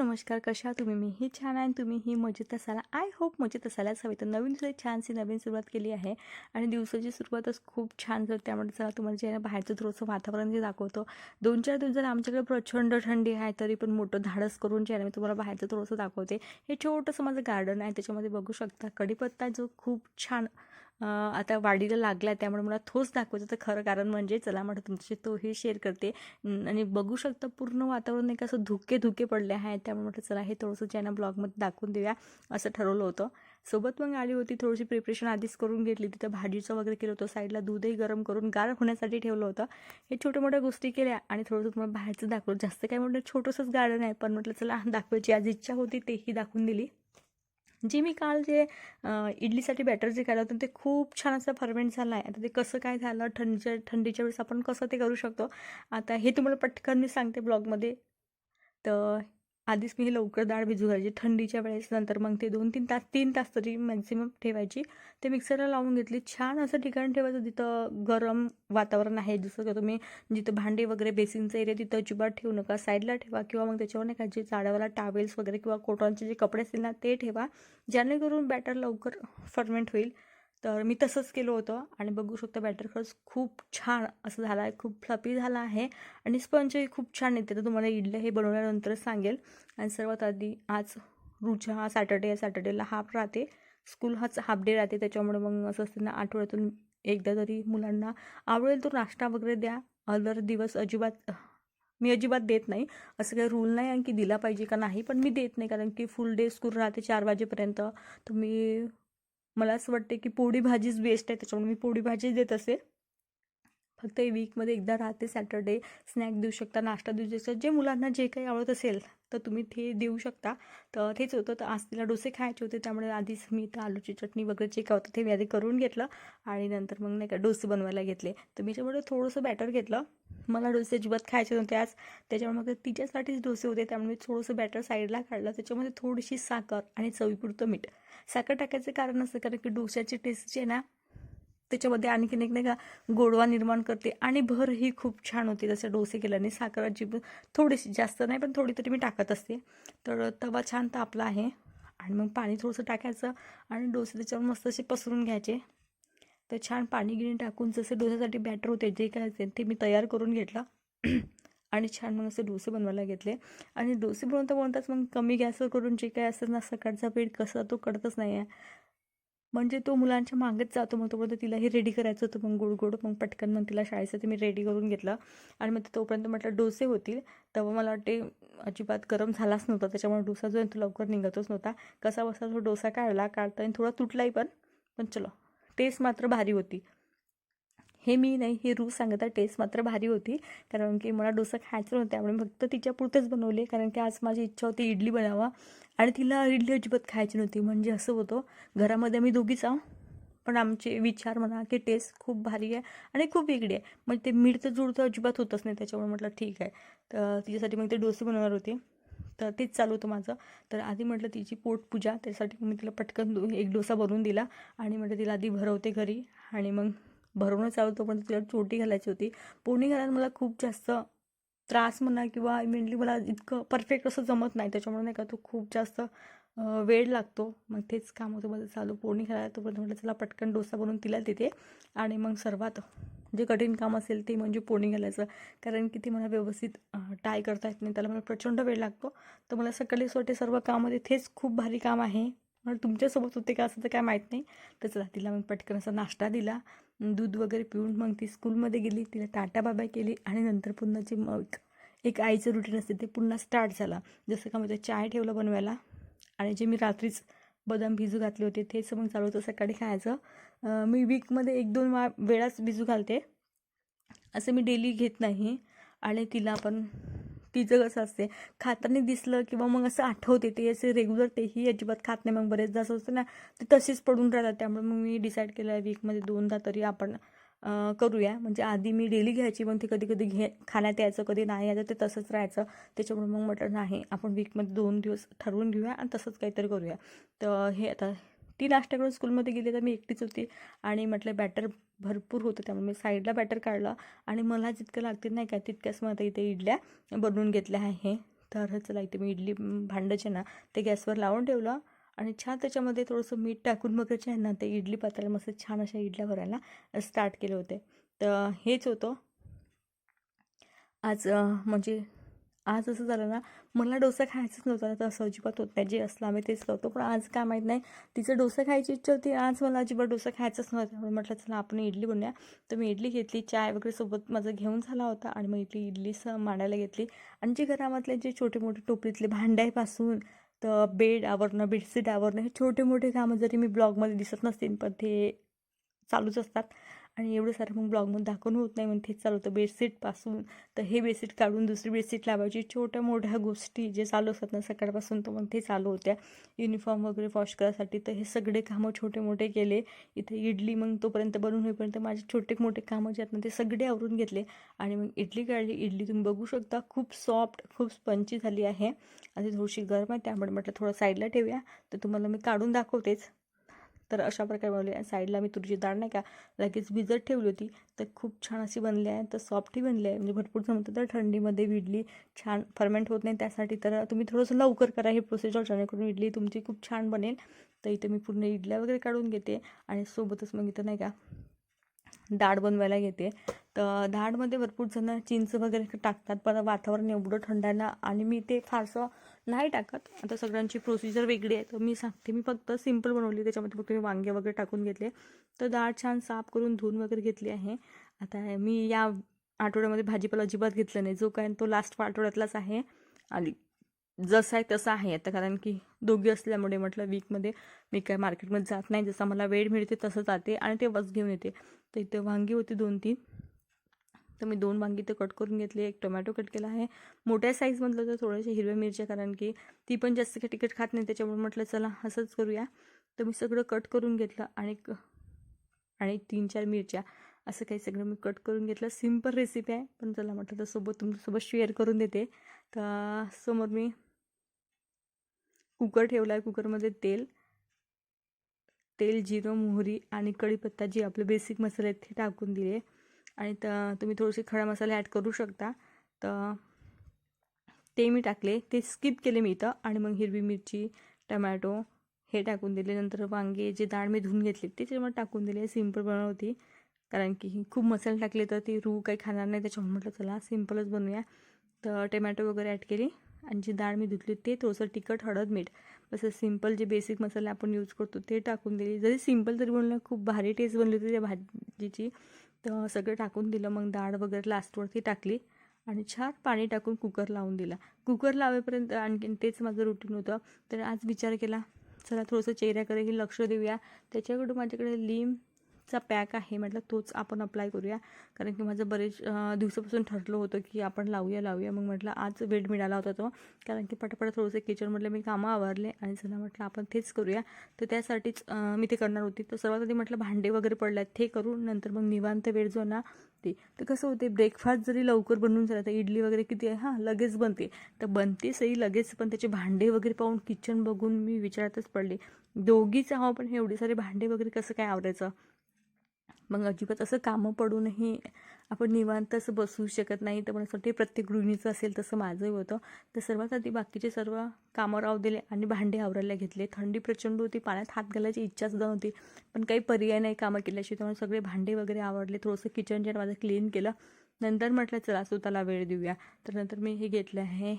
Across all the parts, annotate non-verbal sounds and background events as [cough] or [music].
नमस्कार कशा तुम्ही? मी ही छान आहे आणि तुम्हीही मजेत असाला. आय होप मजेत असायलाच हवी तर नवीन दिवसाची छानशी नवीन सुरुवात केली आहे आणि दिवसाची सुरुवातच खूप छान झाली. त्यामुळे चला तुम्हाला जे आहे ना बाहेरचं थोडंसं वातावरण जे दाखवतो. दोन चार दिवस जर आमच्याकडे प्रचंड थंडी आहे तरी पण मोठं धाडस करून जे आहे ना मी तुम्हाला बाहेरचं थोडंसं दाखवते. हे छोटंसं माझं गार्डन आहे. त्याच्यामध्ये बघू शकता कढीपत्ता जो खूप छान आता वाढीला लागला आहे त्यामुळे मला ठोस दाखवायचं तर खरं कारण म्हणजे चला म्हटलं तुमच्याशी तोही शेअर करते. आणि बघू शकता पूर्ण वातावरण एक असं धुके धुके पडले आहे त्यामुळे म्हटलं चला हे थोडंसं ज्यांना ब्लॉगमध्ये दाखवून देऊया असं ठरवलं होतं. सोबत मग आली होती थोडीशी प्रिपरेशन आधीच करून घेतली तिथं भाजीचं वगैरे केलं होतं साईडला दूधही गरम करून गार होण्यासाठी ठेवलं होतं. हे छोट्या मोठ्या गोष्टी केल्या आणि थोडंसं तुम्हाला बाहेरचं दाखवलं. जास्त काय म्हटलं छोटंसंच गार्डन आहे पण म्हटलं चला दाखवायची आज इच्छा होती तेही दाखवून दिली. जे मी काल जे इडलीसाठी बॅटर जे केलं होतं ते खूप छान असं फर्मेंट झालं आहे आता ते कसं काय झालं थंडीच्या थंडीच्या वेळेस आपण कसं ते करू शकतो? आता हे तुम्हाला पटकन मी सांगते ब्लॉगमध्ये तर आधीच मी हे लवकर डाळ भिजू घालायची थंडीच्या वेळेस नंतर मग ते दोन तीन तास तीन तास तरी मॅक्झिमम ठेवायची. ते मिक्सरला लावून घेतली. छान असं ठिकाण ठेवायचं जिथं गरम वातावरण आहे. जसं की तुम्ही जिथं भांडे वगैरे बेसिनचं एरिया तिथं अजिबात ठेवू नका. साईडला ठेवा किंवा मग त्याच्यावर नाही का जे झाडावाला टावेल्स वगैरे किंवा कोटॉनचे जे कपडे असतील ना ते ठेवा. जेणेकरून बॅटर लवकर फर्मेंट होईल. तर मी तसंच केलं होतं आणि बघू शकता बॅटर खरंच खूप छान असं झालं आहे खूप फ्लपी झाला आहे आणि स्पंजही खूप छान येते. तर तुम्हाला इडलं हे बनवल्यानंतरच सांगेल. आणि सर्वात आधी आज रुचा हा सॅटर्डे सॅटर्डेला हाफ राहते. स्कूल हाच हाफ डे राहते त्याच्यामुळे मग असं असतं ना आठवड्यातून एकदा तरी मुलांना आवडेल तो नाश्ता वगैरे द्या. अदर दिवस अजिबात मी अजिबात देत नाही. असं काही रूल नाही आणखी दिला पाहिजे का नाही पण मी देत नाही. कारण की फुल डे स्कूल राहते चार वाजेपर्यंत. तर मी मला असं वाटते की पोळी भाजीच बेस्ट आहे त्याच्यामुळे मी पोळी भाजीच देत असे फक्त वीकमध्ये एकदा राहते सॅटर्डे स्नॅक देऊ शकता नाश्ता देऊ शकता. जे मुलांना जे काही आवडत असेल तर तुम्ही ते देऊ शकता. तर तेच होतं तर आज तिला डोसे खायचे होते त्यामुळे आधीच मी तर आलूची चटणी वगैरे जे काय होतं ते मी आधी करून घेतलं आणि नंतर मग नाही का डोसे बनवायला घेतले. तर मी त्याच्यामुळे थोडंसं बॅटर घेतलं. मला डोसे अजिबात खायचे नव्हते आज. त्याच्यामुळे मग तिच्यासाठीच डोसे होते. त्यामुळे मी थोडंसं बॅटर साईडला काढलं. त्याच्यामध्ये थोडीशी साखर आणि चवीपुरतं मीठ. साखर टाकायचं कारण असं कारण की डोश्याची टेस्ट जी आहे ना त्याच्यामध्ये आणखीन एक नाही का गोडवा निर्माण करते आणि भरही खूप छान होते. जसं डोसे केल्याने साखर अजिबात थोडीशी जास्त नाही पण थोडी तरी मी टाकत असते. तर तवा छान तापला आहे. आणि मग पाणी थोडंसं टाकायचं आणि डोसे त्याच्यावर मस्त असे पसरून घ्यायचे. तर छान पाणी गिणी टाकून जसे डोसासाठी बॅटर होते जे काय असेल ते मी तयार करून घेतलं. [clears throat] आणि छान मग असे डोसे बनवायला घेतले. आणि डोसे बनवता बनवताच मग कमी गॅसवर करून जे काय असेल ना सकाळचा पीठ कसा तो कळतच नाही आहे म्हणजे तो मुलांच्या मागेच जातो मग तोपर्यंत तिला हे रेडी करायचं होतं मग गोड गोड मग पटकन मग तिला शाळेसाठी मी रेडी करून घेतलं. आणि मग तोपर्यंत म्हटलं डोसे होतील. तेव्हा मला वाटते अजिबात गरम झालाच नव्हता त्याच्यामुळे डोसा जो आहे तो लवकर निघतच नव्हता. कसा बसा तो डोसा काढला काढता आणि थोडा तुटलाही पण पण चलो. टेस्ट मात्र भारी होती. हे मी नाही हे रूज सांगत टेस्ट मात्र भारी होती. कारण की मला डोसा खायचं नव्हतं त्यामुळे फक्त तिच्या पुरतेच बनवले. कारण की आज माझी इच्छा होती इडली बनावा. आणि तिला इडली अजिबात खायची नव्हती. म्हणजे असं होतं घरामध्ये आम्ही दोघीच आहो पण आमचे विचार म्हणा की टेस्ट खूप भारी आहे आणि खूप वेगळी आहे. म्हणजे ते मिळतं जुळतं अजिबात होतच नाही. त्याच्यामुळे म्हटलं ठीक आहे. तर तिच्यासाठी मग ते डोसे बनवणार होते. तर तेच चालू होतं माझं. तर आधी म्हटलं तिची पोटपूजा त्यासाठी मी तिला पटकन एक डोसा बनवून दिला आणि म्हटलं तिला आधी भरवते घरी आणि मग भरवणं चालू होतं पण तिला चोटी घालायची होती. पोणी घालायला मला खूप जास्त त्रास म्हणा किंवा मेनली मला इतकं परफेक्ट असं जमत नाही. त्याच्यामुळे नाही का तो खूप जास्त वेळ लागतो. मग तेच काम होतं माझं चालू. पोणी घालायला तोपर्यंत म्हटलं चला पटकन डोसा बनवून तिला देते आणि मग सर्वात जे कठीण काम असेल ते म्हणजे पोणी घालायचं. कारण की ते मला व्यवस्थित टाय करता येत नाही. त्याला मला प्रचंड वेळ लागतो. तर मला सकाळी वाटते सर्व कामामध्ये तेच खूप भारी काम आहे. मला तुमच्यासोबत होते का असं तर काय माहीत नाही. तर चला तिला मग पटकन असा नाश्ता दिला. दूध वगैरे पिऊन मग ती स्कूलमध्ये गेली. तिला टाटा बाबा केली. आणि नंतर पुन्हा जे मग एक आईचं रुटीन असते ते पुन्हा स्टार्ट झाला. जसं का म्हणजे चाय ठेवलं बनवायला. आणि जे मी रात्रीच बदाम भिजू घातले होते तेच मग चालू होतं सकाळी खायचं. मी वीकमध्ये एक दोन वा वेळाच भिजू घालते. असं मी डेली घेत नाही. आणि तिला पण तिचं कसं असते खाताना दिसलं किंवा मग असं आठवते ते असे रेग्युलर तेही अजिबात खात नाही. मग बरेचदा असं असतं ना ते तशीच पडून राहतात. त्यामुळे मग मी डिसाईड केलं आहे वीकमध्ये दोनदा तरी आपण करूया. म्हणजे आधी मी डेली घ्यायची पण ते कधी कधी घे खाण्यात यायचं कधी नाही यायचं ते तसंच राहायचं. त्याच्यामुळे मग म्हटलं नाही आपण वीकमध्ये दोन दिवस ठरवून घेऊया आणि तसंच काहीतरी करूया. तर हे आता ती नाश्ता स्कूलमध्ये गेली तर मी एकटीच होती. आणि म्हटलं बॅटर भरपूर होतं त्यामुळे. मी साईडला बॅटर काढला आणि मला जितकं लागतील नाही का तितक्याच मला इथे इडल्या बनवून घेतल्या आहे. तर चला इथे मी इडली म, भांडं जे ना ते गॅसवर लावून ठेवलं आणि छान त्याच्यामध्ये थोडंसं मीठ टाकून मग जे आहे ना ते इडली पात्राला मस्त छान अशा इडल्या भरायला स्टार्ट केले होते. तर हेच होतं. आज म्हणजे आज असं झालं ना मला डोसा खायचाच नव्हता तर असं अजिबात होत नाही जे असलं आम्ही तेच लावतो पण आज काय माहीत नाही तिचं डोसा खायची इच्छा होती आज मला अजिबात डोसा खायचाच नव्हता. म्हटलं चला आपण इडली बनूया तर मी इडली घेतली चाय वगैरे सोबत माझं घेऊन झाला होता आणि मग इडली इडली स मांडायला घेतली. आणि जे घरामधले जे छोटे मोठे टोपलीतले भांड्यापासून तर बेड आवरणं बेडशीट आवरणं हे छोटे मोठे कामं जरी मी ब्लॉगमध्ये दिसत नसतील पण ते चालूच असतात. आणि एवढं सारं मग ब्लॉगमध्ये दाखवून होत नाही म्हणून तेच चालू होतं बेडशीटपासून. तर हे बेडशीट काढून दुसरी बेडशीट लावायची. छोट्या मोठ्या गोष्टी जे चालू असतात ना सकाळपासून तर मग ते चालू होत्या. युनिफॉर्म वगैरे वॉश करायसाठी तर हे सगळे कामं छोटे मोठे केले. इथे इडली मग तोपर्यंत बनवून होईपर्यंत माझे छोटे मोठे कामं जे आहेत ना ते सगळे आवरून घेतले. आणि मग इडली काढली. इडली तुम्ही बघू शकता खूप सॉफ्ट खूप स्पंची झाली आहे. आणि थोडीशी गरम आहे त्यामुळे म्हटलं थोडं साईडला ठेवूया. तर तुम्हाला मी काढून दाखवतेच. तर अशा प्रकारे बनवली आणि साईडला मी तुरीची डाळ नाही का लगेच भिजत ठेवली होती. तर खूप छान अशी बनली आहे तर सॉफ्टही बनली आहे. म्हणजे भरपूर जण म्हणतात तर थंडीमध्ये इडली छान फर्मेंट होत नाही त्यासाठी तर तुम्ही थोडंसं लवकर करा. हे प्रोसिजर जेणेकरून इडली तुमची खूप छान बनेल. तर इथे मी पूर्ण इडल्या वगैरे काढून घेते आणि सोबतच मग इथं नाही का डाळ बनवायला घेते. तर डाळमध्ये भरपूर जण चिंच वगैरे टाकतात. पण वातावरण एवढं थंड आहे ना आणि मी ते फारसं नाही टाकत. आता सगळ्यांची प्रोसिजर वेगळी आहे. तर मी सांगते. मी फक्त सिंपल बनवली. त्याच्यामध्ये फक्त मी वांगे वगैरे टाकून घेतले. तर डाळ छान साफ करून धुवून वगैरे घेतली आहे. आता मी या आठवड्यामध्ये भाजीपाला अजिबात घेतला नाही. जो काय तो लास्ट आठवड्यातलाच आहे. आणि जसं आहे तसं आहे. आता कारण की दोघी असल्यामुळे म्हटलं वीकमध्ये मी काय मार्केटमध्ये जात नाही. जसं मला वेळ मिळते तसं जाते आणि तेव्हाच घेऊन येते. तर इथे वांगी होती दोन तीन. तर मी दोन वांगी ते कट करून घेतली. एक टोमॅटो कट केला आहे. मोठ्या साईजमधलं तर थोड्याशा हिरव्या मिरच्या कारण की ती पण जास्त काही तिकट खात नाही. त्याच्यामुळे म्हटलं चला असंच करूया. तर मी सगळं कट करून घेतलं आणि आणि तीन चार मिरच्या. असं काही सगळं मी कट करून घेतलं. सिंपल रेसिपी आहे. पण चला म्हटलं तर सोबत तुमच्यासोबत शेअर करून देते. तर समोर मी कुकर ठेवला आहे कुकरमध्ये तेल. तेल जिरं मोहरी आणि कढीपत्ता जे आपले बेसिक मसाले आहेत ते टाकून दिले. आणि त तुम्ही थोडेसे खडा मसाले ॲड करू शकता. तर ते मी टाकले. ते स्किप केले मी इथं. आणि मग हिरवी मिरची टमॅटो हे टाकून दिले. नंतर वांगे जे डाळ मी धुवून घेतली ते त्याच्यामध्ये टाकून दिले. सिंपल बनवती कारण की खूप मसाले टाकले तर ती रू काही खाणार नाही. त्याच्यामुळे म्हटलं चला सिम्पलच बनवूया. तर टमॅटो वगैरे ॲड केली. आणि जी डाळ मी धुतली ते थोडंसं तिखट हळद मीठ. तसं सिंपल जे बेसिक मसाले आपण यूज करतो ते टाकून दिली. जरी सिंपल तरी बनलं खूप भारी टेस्ट बनली होती त्या भाजीची. तर सगळं टाकून दिलं मग डाळ वगैरे लास्टवरती टाकली आणि छान पाणी टाकून कुकर लावून दिला. कुकर लावेपर्यंत आणखीन तेच माझं रुटीन होतं. तर आज विचार केला चला थोडंसं चेहऱ्याकडेही लक्ष देऊया. त्याच्याकडून माझ्याकडे लिंब चा पॅक आहे म्हटलं तोच आपण अप्लाय करूया. कारण की माझं बरेच दिवसापासून ठरलं होतं की आपण लावूया लावूया. मग म्हटलं आज वेळ मिळाला होता तो. कारण की पटापट थोडंसं किचनमधलं मी कामं आवरले आणि चला म्हटलं आपण तेच करूया. तर त्यासाठीच मी ते करणार होती. तर सर्वात आधी म्हटलं भांडे वगैरे पडले आहेत ते करून नंतर मग निवांत वेळ जो ना ते. तर कसं होते ब्रेकफास्ट जरी लवकर बनवून झाला तर इडली वगैरे किती आहे? हां लगेच बनते. तर बनते सही लगेच पण त्याचे भांडे वगैरे पाहून किचन बघून मी विचारातच पडले. दोघीच आहो पण हे एवढे सारे भांडे वगैरे कसं काय आवरायचं? मग अजिबात असं कामं पडूनही आपण निवांत असं बसू शकत नाही. तर मला असं वाटते प्रत्येक गृहिणीचं असेल तसं माझंही होतं. तर सर्वात आधी बाकीचे सर्व कामं राहू दिले आणि भांडे आवरायला घेतले. थंडी प्रचंड होती पाण्यात हात घालायची इच्छा सुद्धा नव्हती. पण काही पर्याय नाही कामं केल्याशिवाय. त्यामुळे सगळे भांडे वगैरे आवडले थोडंसं किचन जे माझं क्लीन केलं. नंतर म्हटलं चला स्वतःला वेळ देऊया. तर नंतर मी हे घेतलं आहे.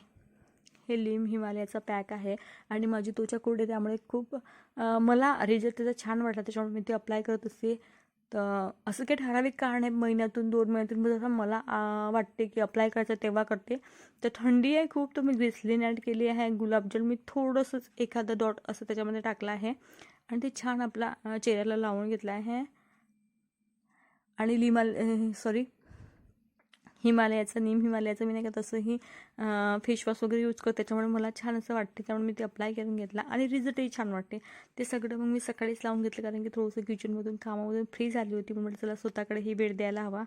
हे लिम हिमालयाचा पॅक आहे. आणि माझी त्वचा कोरडी त्यामुळे खूप मला रिझल्ट त्याचा छान वाटला. त्याच्यामुळे मी ते अप्लाय करत असते तर असं काही ठराविक कारण आहे महिन्यातून दोन महिन्यातून जसं मला वाटते की अप्लाय करायचं तेव्हा करते. तर थंडी आहे खूप तर मी ग्लिसलीन ॲड केली आहे. गुलाबजल मी थोडंसंच एखादं डॉट असं त्याच्यामध्ये टाकलं आहे. आणि ते छान आपला चेहऱ्याला लावून घेतलं आहे. आणि लिमाल सॉरी हिमालयाचं नीम हिमालयाचं मी नाही का तसंही फेशवॉश वगैरे यूज करते. त्याच्यामुळे मला छान असं वाटते. त्यामुळे मी ते अप्लाय करून घेतला आणि रिझल्टही छान वाटते. ते सगळं मग मी सकाळीच लावून घेतलं कारण की थोडंसं किचनमधून कामामधून फ्री झाली होती. पण म्हटलं चला स्वतःकडे ही वेळ द्यायला हवा.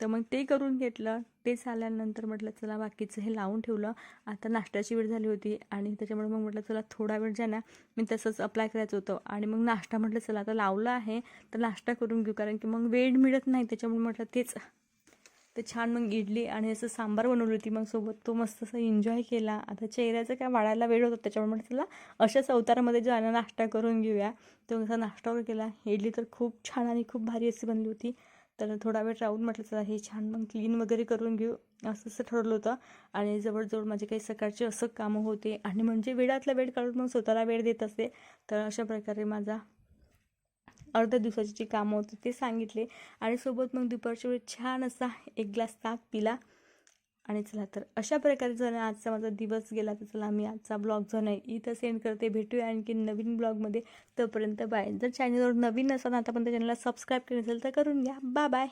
तर मग ते करून घेतलं. ते झाल्यानंतर म्हटलं चला बाकीचं हे लावून ठेवलं. आता नाश्त्याची वेळ झाली होती आणि त्याच्यामुळे मग म्हटलं चला थोडा वेळ ज्या ना. मी तसंच अप्लाय करायचं होतं. आणि मग नाश्ता म्हटलं चला आता लावलं आहे तर नाश्ता करून घेऊ. कारण की मग वेळ मिळत नाही. त्याच्यामुळे म्हटलं तेच तर छान मग इडली आणि असं सांबार बनवली होती मग सोबत. तो मस्त असं एन्जॉय केला. आता चेहऱ्याचं काय वाढायला वेळ होता त्याच्यामुळे म्हटलं त्याला अशाच अवतारामध्ये जाणं नाश्ता करून घेऊया. तो असा नाश्ता वगैरे केला इडली तर खूप छान आणि खूप भारी अशी बनली होती. तर थोडा वेळ राहून म्हटलं चला हे छान मग क्लीन वगैरे करून घेऊ. असं असं ठरवलं होतं. आणि जवळजवळ माझे काही सकाळचे असं कामं होते. आणि म्हणजे वेळातला वेळ काढून मग स्वतःला वेळ देत असते. तर अशा प्रकारे माझा अर्ध्या दिवसाची जी कामं होती ते सांगितले. आणि सोबत मग दुपारच्या वेळी छान असा एक ग्लास ताक पिला. आणि चला तर अशा प्रकारे जर आजचा माझा दिवस गेला तर चला मी आजचा ब्लॉग जो नाही इथं सेंड करते. भेटूया आणखी नवीन ब्लॉगमध्ये तोपर्यंत बाय. जर चॅनलवर नवीन असाल आतापर्यंत चॅनलला सबस्क्राईब केलं असेल तर करून घ्या. बा बाय